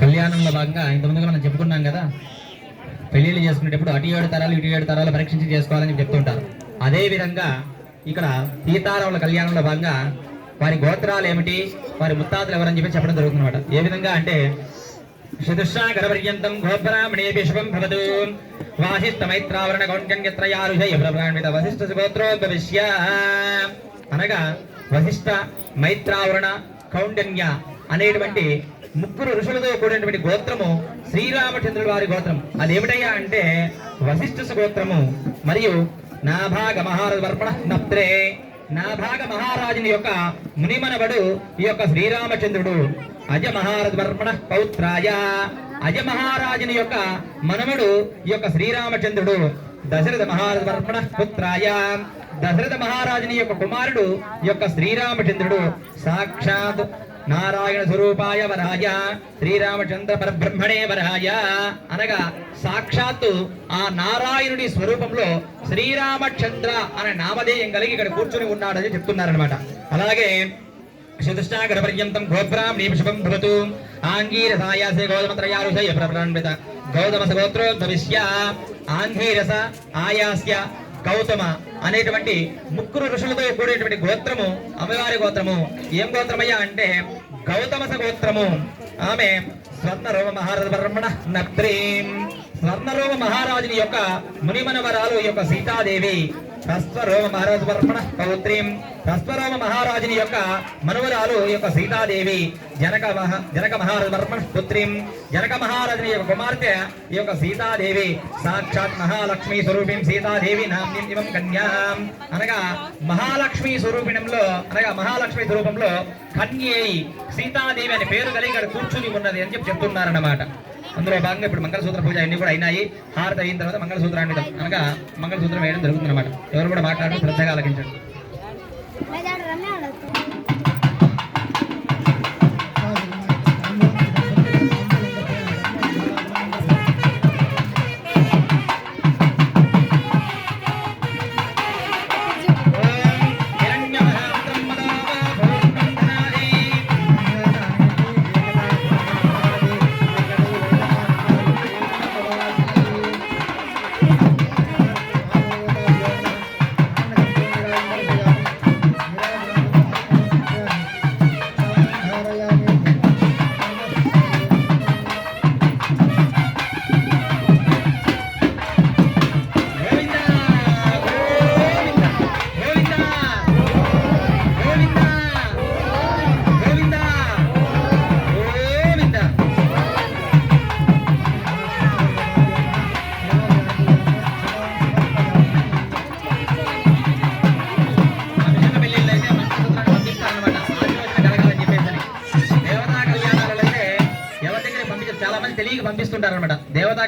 కళ్యాణంలో భాగంగా ఇంతకుముందుగా మనం చెప్పుకున్నాం కదా పెళ్ళిళ్ళు చేసుకునేటప్పుడు అటు ఏడు తరాలు ఇటు ఏడు తరాలు పరీక్షించి చేసుకోవాలని చెప్తుంటారు. అదే విధంగా ఇక్కడ సీతారాముల కళ్యాణంలో భాగంగా వారి గోత్రాలు ఏమిటి వారి ముత్తాతలు ఎవరని చెప్పి చెప్పడం జరుగుతుందన్నమాట. ఏ విధంగా అంటే చతుష్సాగరపర్యంతం గోబ్రాహ్మణేభి శుభం భవతు వాసిష్ఠ మైత్రావరణ కౌంకన్యత్రయారుషయ బ్రహ్మాణ్మిత వశిష్ఠ సుగోత్రోద్భవిష్య అనగా వశిష్ఠ మైత్రావరణ కౌండన్య అనేటువంటి ముగ్గురు ఋషులతో కూడినటువంటి గోత్రము శ్రీరామచంద్రుల వారి గోత్రం. అదేమిటయ్యా అంటే వశిష్ఠ గోత్రము మరియు నాభాగ మహారాజు వర్పణ నప్త్రే. నాభాగ మహారాజుని యొక్క మునిమనవడు ఈ యొక్క శ్రీరామచంద్రుడు. అజ మహారాజు వర్పణ పౌత్రాయ. అజ మహారాజుని యొక్క మనవడు ఈ యొక్క శ్రీరామచంద్రుడు. దశరథ మహారాజు వర్పణ పుత్రాయ. దశరథ మహారాజుని యొక్క కుమారుడు యొక్క శ్రీరామచంద్రుడు. సాక్షాత్ నారాయణ స్వరూపాయ వరాయ శ్రీరామచంద్ర పరబ్రహ్మణే వరాయ అనగా సాక్షాత్తు ఆ నారాయణుడి స్వరూపంలో శ్రీరామచంద్ర అనే నామధేయం కలిగి ఇక్కడ కూర్చుని ఉన్నాడని చెప్తున్నారనమాట అలాగే చతుష్టాగర పర్యంతం గోబ్రాహ్మణీ శుభం భవతు. ఆంగీరసాయాసే గౌతమత్రయారుషయ ప్రప్రాన్విత గౌతమ సగోత్రోద్భవిష్య ఆంగీరస ఆయాస్య. గౌతమ అనేటువంటి ముక్కురు ఋషులతో కూడినటువంటి గోత్రము అమ్మవారి గోత్రము. ఏం గోత్రమయ్యా అంటే గౌతమస గోత్రము. ఆమె స్వర్ణరోమ మహారాజ బ్రహ్మణ నత్రీం. స్వర్ణరోమ మహారాజుని యొక్క మునిమనవరాలు యొక్క సీతాదేవి. సస్వరోమ మహారాజు బ్రహ్మణ పౌత్రీం సస్వరోమ మహారాజుని యొక్క మనువరాలు ఈ యొక్క సీతాదేవి జనక మహా జనక మహారాజు బ్రహ్మణ పుత్రీం జనక మహారాజుని యొక్క కుమార్తె ఈ యొక్క సీతాదేవి సాక్షాత్ మహాలక్ష్మి స్వరూపిం సీతాదేవి నామ్యం ఇవం కన్యాం. అనగా మహాలక్ష్మి స్వరూపిణంలో అనగా మహాలక్ష్మి స్వరూపంలో కన్యై సీతాదేవి అనే పేరు కలిగి ఇక్కడ కూర్చుని ఉన్నది అని చెప్పి చెప్తున్నారన్నమాట. అందులో భాగంగా ఇప్పుడు మంగళసూత్ర పూజ అన్ని కూడా అయినాయి. హారతి అయిన తర్వాత మంగళసూత్రాన్ని అనగా మంగళసూత్రం వేయడం జరుగుతుంది అనమాట ఎవరు కూడా మాట్లాడడం శ్రద్ధగా ఆలకించండి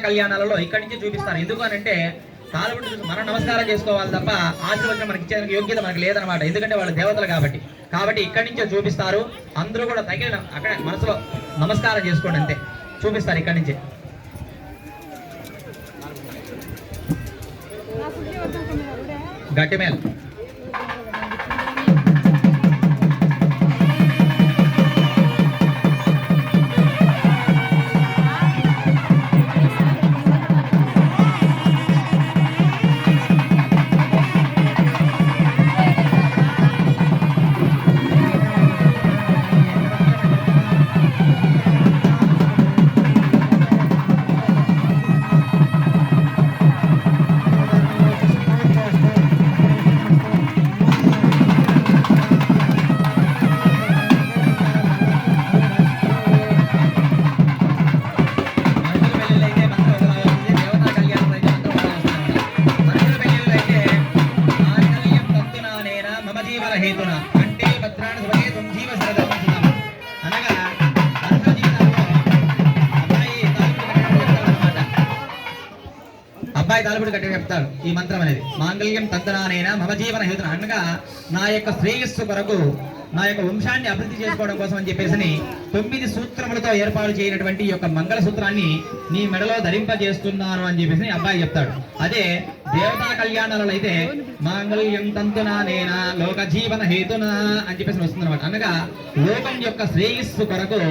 కళ్యాణాలలో ఇక్కడి నుంచి చూపిస్తారు. ఎందుకు అంటే తాళబుట్టు మనం నమస్కారం చేసుకోవాలి తప్ప ఆశీర్వచనం మనకి ఇచ్చేందుకు యోగ్యత మనకి లేదనమాట. ఎందుకంటే వాళ్ళు దేవతలు కాబట్టి. కాబట్టి ఇక్కడి నుంచే చూపిస్తారు. అందరూ కూడా తగిన అక్కడ మనసులో నమస్కారం చేసుకోండి అంతే. చూపిస్తారు ఇక్కడి నుంచే. గట్టి మేళ అబ్బాయి కట్టి చెప్తాడు ఈ మంత్రం అనేది. మాంగళ్యం తంతునానేన మమ జీవన హేతున అనగా నా యొక్క శ్రేయస్సు కొరకు నా యొక్క వంశాన్ని అభివృద్ధి చేసుకోవడం కోసం అని చెప్పేసి తొమ్మిది సూత్రములతో ఏర్పాటు చేయనటువంటి యొక్క మంగళ సూత్రాన్ని నీ మెడలో ధరింపజేస్తున్నాను అని చెప్పేసి అబ్బాయి చెప్తాడు. అదే దేవతా కళ్యాణాలలో అయితే మాంగళ్యం తంతునా నేనా లోక జీవన హేతునా అని చెప్పేసి వస్తుంది అనమాట అనగా లోకం యొక్క శ్రేయస్సు కొరకు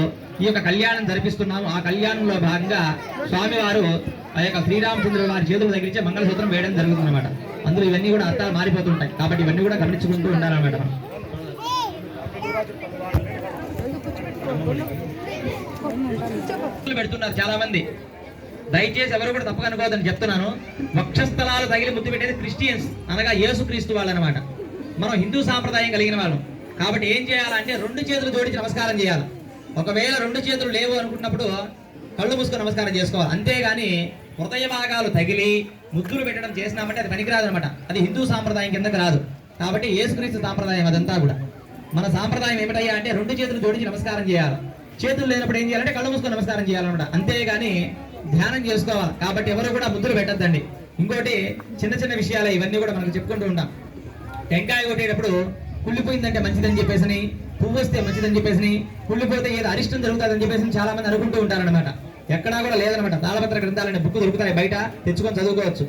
ఈ యొక్క కళ్యాణం జరిపిస్తున్నాము. ఆ కళ్యాణంలో భాగంగా స్వామివారు ఆ యొక్క శ్రీరామచంద్రుడు వారి చేతుల దగ్గర నుంచి మంగళసూత్రం వేయడం జరుగుతుంది అనమాట అందులో ఇవన్నీ కూడా అర్థాలు మారిపోతుంటాయి. కాబట్టి ఇవన్నీ కూడా గమనించుకుంటూ ఉండాలన్నమాట పెడుతున్నారు చాలా మంది దయచేసి ఎవరు కూడా తప్పక అనుకోవద్దని చెప్తున్నాను. వక్షస్థలాలు తగిలి ముద్దు పెట్టేది క్రిస్టియన్స్ అనగా యేసు క్రీస్తు వాళ్ళు అనమాట మనం హిందూ సాంప్రదాయం కలిగిన వాళ్ళం. కాబట్టి ఏం చేయాలంటే రెండు చేతులు జోడించి నమస్కారం చేయాలి. ఒకవేళ రెండు చేతులు లేవు అనుకున్నప్పుడు కళ్ళు మూసుకొని నమస్కారం చేసుకోవాలి. అంతేగాని హృదయ భాగాలు తగిలి ముద్దులు పెట్టడం చేసినామంటే అది పనికిరాదు అనమాట అది హిందూ సాంప్రదాయం కిందకి రాదు. కాబట్టి యేసుక్రీస్తు సాంప్రదాయం అదంతా కూడా. మన సాంప్రదాయం ఏమిటయ్యా అంటే రెండు చేతులు జోడించి నమస్కారం చేయాలి. చేతులు లేనప్పుడు ఏం చేయాలంటే కళ్ళు మూసుకొని నమస్కారం చేయాలన్నమాట. అంతేగాని ధ్యానం చేసుకోవాలి. కాబట్టి ఎవరు కూడా ముద్దులు పెట్టద్దండి. ఇంకోటి చిన్న చిన్న విషయాలే ఇవన్నీ కూడా మనకు చెప్పుకుంటూ ఉంటాం. టెంకాయ కొట్టేటప్పుడు కుళ్ళిపోయిందంటే మంచిదని చెప్పేసి పువ్వు వస్తే మంచిదని చెప్పేసి కుళ్ళిపోతే ఏదో అరిష్టం జరుగుతుందని చెప్పేసి చాలా మంది అనుకుంటూ ఉంటారనమాట ఎక్కడా కూడా లేదనమాట తాళపత్ర గ్రంథాలనే బుక్ దొరుకుతాయి బయట తెచ్చుకొని చదువుకోవచ్చు.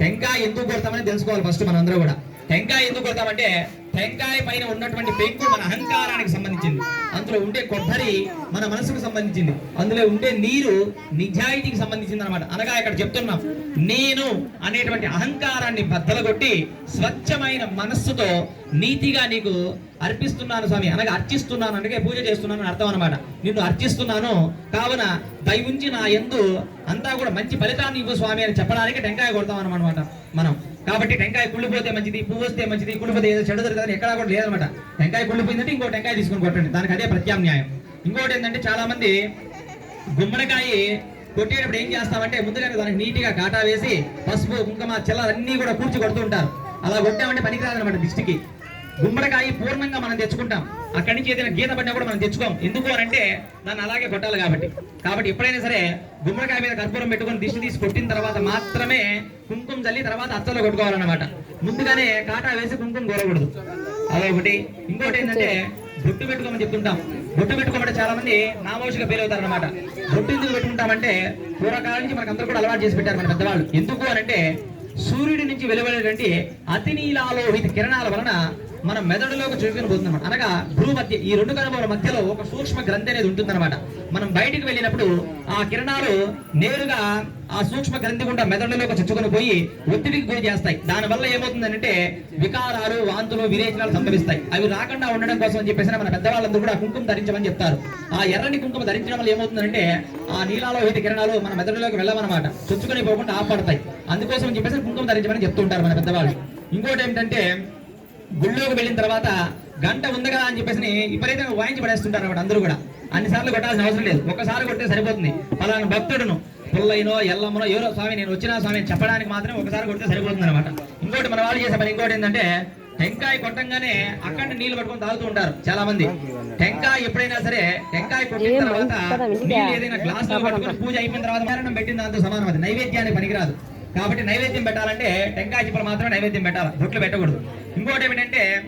టెంకాయ ఎందుకు కొడతామని తెలుసుకోవాలి ఫస్ట్ మనందరూ కూడా. టెంకాయ ఎందుకు కొడతామంటే టెంకాయ పైన ఉన్నటువంటి పెంకు మన అహంకారానికి సంబంధించింది. అందులో ఉండే కొబ్బరి మన మనసుకు సంబంధించింది. అందులో ఉండే నీరు నిజాయితీకి సంబంధించింది అనమాట అనగా ఇక్కడ చెప్తున్నాం నేను అనేటువంటి అహంకారాన్ని బద్దలగొట్టి స్వచ్ఛమైన మనస్సుతో నీతిగా నీకు అర్పిస్తున్నాను స్వామి. అనగా అర్చిస్తున్నాను అనగా పూజ చేస్తున్నాను అర్థం అనమాట నిన్ను అర్చిస్తున్నాను. కావున దయవుంచి నా ఎందు అంతా కూడా మంచి ఫలితాన్ని ఇవ్వు స్వామి అని చెప్పడానికి టెంకాయ కొడతాం అనమాట మనం. కాబట్టి టెంకాయ కుళ్ళిపోతే మంచిది పువ్వు వస్తే మంచిది కుళ్ళిపోతే ఏదో చెడు జరుగుతుంది ఎక్కడా కూడా లేదనమాట. టెంకాయ కుళ్ళిపోయిందంటే ఇంకో టెంకాయ తీసుకొని కొట్టండి. దానికి అదే ప్రత్యామ్నాయం. ఇంకోటి ఏంటంటే చాలా మంది గుమ్మడికాయ కొట్టేటప్పుడు ఏం చేస్తామంటే ముందుగానే దానికి నీట్గా కాటా వేసి పసుపు కుంకుమ చెల్లన్నీ కూడా కూర్చి కొడుతూ ఉంటారు. అలా కొట్టామంటే పనికిరాదనమాట దిష్టికి. గుమ్మడికాయ పూర్ణంగా మనం తెచ్చుకుంటాం. అక్కడి నుంచి ఏదైనా గీత పడినా కూడా మనం తెచ్చుకోం. ఎందుకు అని అంటే దాన్ని అలాగే కొట్టాలి కాబట్టి. కాబట్టి ఎప్పుడైనా సరే గుమ్మడికాయ మీద కర్పూరం పెట్టుకొని దిష్టి తీసి కొట్టిన తర్వాత మాత్రమే కుంకుమ చల్లి తర్వాత అత్తలో కొట్టుకోవాలన్నమాట. ముందుగానే కాటా వేసి కుంకుమ కోరకూడదు. అదొకటి. ఇంకోటి ఏంటంటే బొట్టు పెట్టుకోమని చెప్తుంటాం. బొట్టు పెట్టుకోమంటే చాలా మంది నామోషిగా ఫెయిల్ అవుతారు అనమాట బొట్టు ఎందుకు పెట్టుకుంటామంటే పూర్వకాలం నుంచి మనకు అందరూ కూడా అలవాటు చేసి పెట్టారు మన పెద్దవాళ్ళు. ఎందుకు అని అంటే సూర్యుడి నుంచి వెలువడేటువంటి అతినీలాలోహిత కిరణాల వలన మన మెదడులోకి చూసుకుని పోతుందన్నమాట అనగా భ్రూ మధ్య ఈ రెండు కనుమల మధ్యలో ఒక సూక్ష్మ గ్రంథి అనేది ఉంటుందన్నమాట. మనం బయటికి వెళ్ళినప్పుడు ఆ కిరణాలు నేరుగా ఆ సూక్ష్మ గ్రంథి గుండా మెదడులోకి చొచ్చుకొని పోయి ఒత్తిడికి గురి చేస్తాయి. దానివల్ల ఏమవుతుందంటే వికారాలు వాంతులు విరేచనాలు సంభవిస్తాయి. అవి రాకుండా ఉండడం కోసం అని చెప్పేసి మన పెద్దవాళ్ళందరూ కూడా కుంకుమ ధరించమని చెప్తారు. ఆ ఎర్రని కుంకుమ ధరించడం వల్ల ఏమవుతుందంటే ఆ నీలాలోహిత కిరణాలు మన మెదడులోకి వెళ్ళమన్నమాట చొచ్చుకొని పోకుండా ఆపడతాయి. అందుకోసం అని చెప్పేసి కుంకుమ ధరించమని చెప్తుంటారు మన పెద్దవాళ్ళు. ఇంకోటి ఏంటంటే గుళ్ళోకి వెళ్ళిన తర్వాత గంట ఉంది కదా అని చెప్పేసి విపరీతంగా వాయించి పడేస్తుంటారు అనమాట అందరూ కూడా. అన్నిసార్లు కొట్టాల్సిన అవసరం లేదు. ఒక్కసారి కొడితే సరిపోతుంది. పలానా భక్తుడును పుల్లైనో ఎల్లమ్మనో ఎవరో స్వామి నేను వచ్చిన స్వామి చెప్పడానికి మాత్రం ఒకసారి కొడితే సరిపోతుంది అనమాట ఇంకోటి మన వాళ్ళు చేసే పని ఇంకోటి ఏంటంటే టెంకాయ కొట్టంగానే అక్కడ నీళ్ళు పట్టుకొని తాగుతూ ఉంటారు చాలా మంది టెంకాయ ఎప్పుడైనా సరే టెంకాయ కొట్టిన తర్వాత నీళ్ళు ఏదైనా గ్లాస్లో పట్టుకొని పూజ అయిపోయిన తర్వాత పెట్టిన దాంతో సమానం అది. నైవేద్యానికి పనికిరాదు. కాబట్టి నైవేద్యం పెట్టాలంటే టెంకాయ చిప్పలు మాత్రమే నైవేద్యం పెట్టాలి. బొట్లు పెట్టకూడదు. ఇంకోటి ఏమిటంటే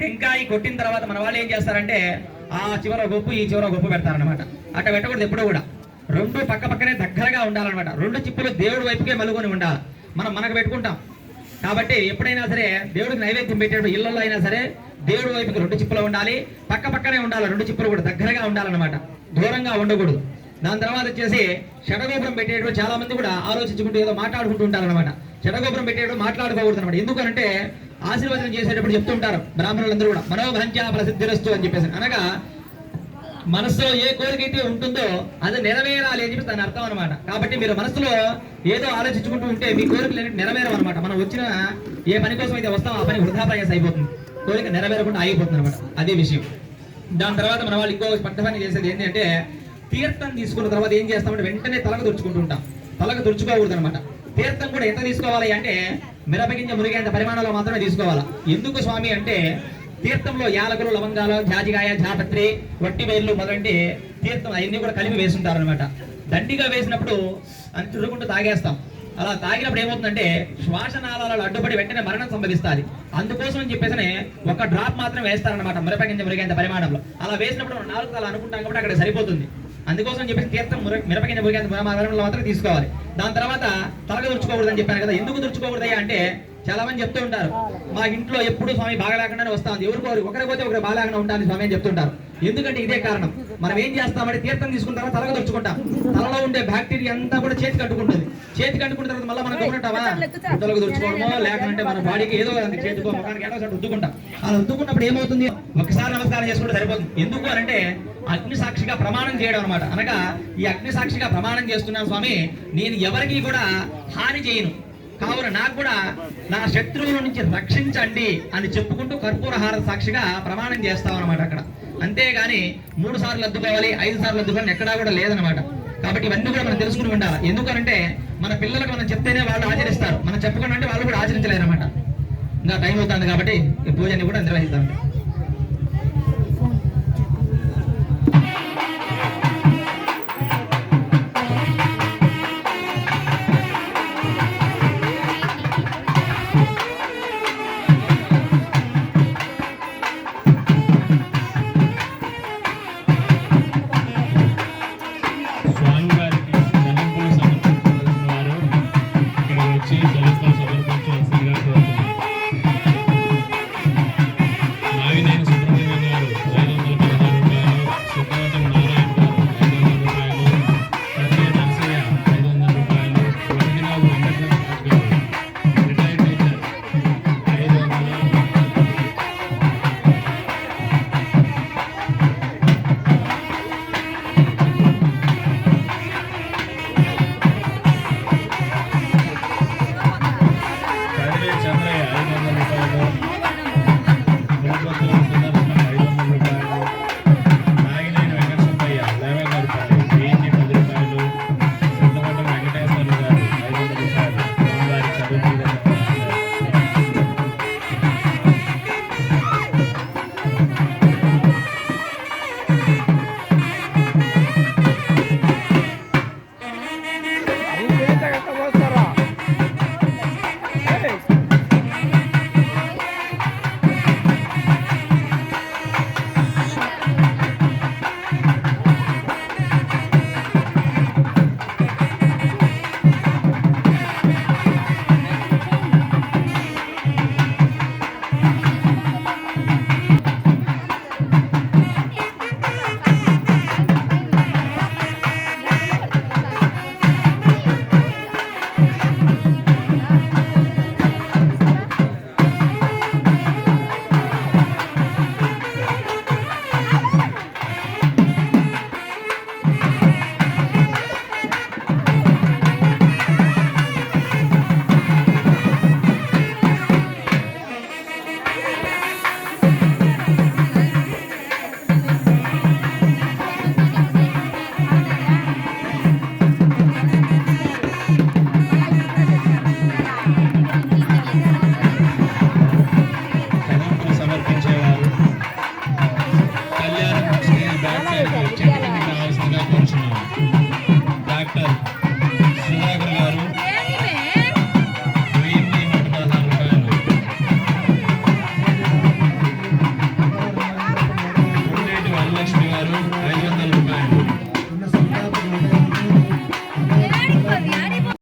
టెంకాయ కొట్టిన తర్వాత మన వాళ్ళు ఏం చేస్తారంటే ఆ చివర గొప్పు ఈ చివర గొప్పు పెడతారనమాట అట్లా పెట్టకూడదు ఎప్పుడూ కూడా. రెండు పక్క పక్కనే దగ్గరగా ఉండాలన్నమాట. రెండు చిప్పులు దేవుడి వైపుకే మలుగుని ఉండాలి. మనం మనకు పెట్టుకుంటాం. కాబట్టి ఎప్పుడైనా సరే దేవుడికి నైవేద్యం పెట్టేటప్పుడు ఇళ్ళలో అయినా సరే దేవుడి వైపుకి రెండు చిప్పులు ఉండాలి. పక్క పక్కనే ఉండాలి. రెండు చిప్పులు కూడా దగ్గరగా ఉండాలన్నమాట. దూరంగా ఉండకూడదు. దాని తర్వాత వచ్చేసి షడగోపురం పెట్టేటప్పుడు చాలా మంది కూడా ఆలోచించుకుంటూ ఏదో మాట్లాడుకుంటూ ఉంటారన్నమాట. షడగోపురం పెట్టేటప్పుడు మాట్లాడుకోకూడదు అనమాట ఎందుకంటే ఆశీర్వచనం చేసేటప్పుడు చెప్తుంటారు బ్రాహ్మణులందరూ కూడా మనోభంచ ప్రసిద్ధిరస్తు అని చెప్పేసి అనగా మనసులో ఏ కోరిక అయితే ఉంటుందో అది నెరవేరాలి అని చెప్పి దాని అర్థం అనమాట కాబట్టి మీరు మనసులో ఏదో ఆలోచించుకుంటూ ఉంటే మీ కోరికలు అనేవి అనమాట మనం వచ్చిన ఏ పని కోసం అయితే వస్తామో ఆ పని వృధా అయిపోతుంది. కోరిక నెరవేరకుండా ఆగిపోతుంది అనమాట అదే విషయం. దాని తర్వాత మన వాళ్ళు ఇంకో పట్ట చేసేది ఏంటంటే తీర్థం తీసుకున్న తర్వాత ఏం చేస్తామంటే వెంటనే తలకు తుడుచుకుంటూ ఉంటాం తలకు తుడుచుకోకూడదు అనమాట తీర్థం కూడా ఎంత తీసుకోవాలి అంటే మిరపగింజ మురిగేంత పరిమాణంలో మాత్రమే తీసుకోవాలి. ఎందుకు స్వామి అంటే తీర్థంలో యాలకులు లవంగాలు జాజికాయ జాపత్రి వట్టి వేర్లు మొదలంటి తీర్థం అవన్నీ కూడా కలిపి వేసుంటారు అనమాట దండిగా వేసినప్పుడు అని తుడుకుంటూ తాగేస్తాం. అలా తాగినప్పుడు ఏమవుతుందంటే శ్వాసనాళాలు అడ్డుపడి వెంటనే మరణం సంభవిస్తుంది. అందుకోసం అని చెప్పేసి ఒక డ్రాప్ మాత్రం వేస్తారనమాట మిరపగింజ మురిగేంత పరిమాణంలో. అలా వేసినప్పుడు నాలుగు అలా అనుకుంటాం కాబట్టి అక్కడ సరిపోతుంది. అందుకోసం చెప్పేసి తీర్థం మిరపకింద మిరపగింజ మురిగేంత మాత్రం తీసుకోవాలి. దాని తర్వాత తలక దుర్చుకోకూడదు అని చెప్పాను కదా ఎందుకు దుర్చుకోకూడదయ్యా అంటే చాలా మంది చెప్తూ ఉంటారు మా ఇంట్లో ఎప్పుడు స్వామి బాగలేకుండానే వస్తాను ఎవరికో ఒకరికి పోతే ఒకరు బాగాలేకుండా ఉంటాను స్వామి అని చెప్తుంటారు ఎందుకంటే ఇదే కారణం. మనం ఏం చేస్తామంటే తీర్థం తీసుకున్న తర్వాత తలగ దొచ్చుకుంటాం తలలో ఉండే బ్యాక్టీరియా అంతా కూడా చేతికి అంటుకుంటుంది చేతికి అంటుకున్న తర్వాత మళ్ళీ మనం గమనింటావా గుడ్డలకు దొచ్చుకోవడమో లేకుంటే మన బాడీకి ఏదో చేతికో ముఖానికి ఏదో ఒకటి అలా ఉద్దుకున్నప్పుడు ఏమవుతుంది? ఒకసారి నమస్కారం చేసుకుంటే సరిపోతుంది. ఎందుకు అని అంటే అగ్ని సాక్షిగా ప్రమాణం చేయడం అనమాట అనగా ఈ అగ్ని సాక్షిగా ప్రమాణం చేస్తున్నాను స్వామి నేను ఎవరికి కూడా హాని చేయను. కావున నాకు కూడా నా శత్రువుల నుంచి రక్షించండి అని చెప్పుకుంటూ కర్పూర హార సాక్షిగా ప్రమాణం చేస్తాం అనమాట అక్కడ. అంతేగాని మూడు సార్లు అద్దుకోవాలి ఐదు సార్లు అద్దుకోవాలి ఎక్కడా కూడా లేదనమాట కాబట్టి ఇవన్నీ కూడా మనం తెలుసుకుని ఉండాలి. ఎందుకనంటే మన పిల్లలకు మనం చెప్తేనే వాళ్ళు ఆచరిస్తారు. మనం చెప్పకుండా అంటే వాళ్ళు కూడా ఆచరించలేరు అనమాట ఇంకా టైం అవుతుంది కాబట్టి ఈ పూజని కూడా నిర్వహిస్తాం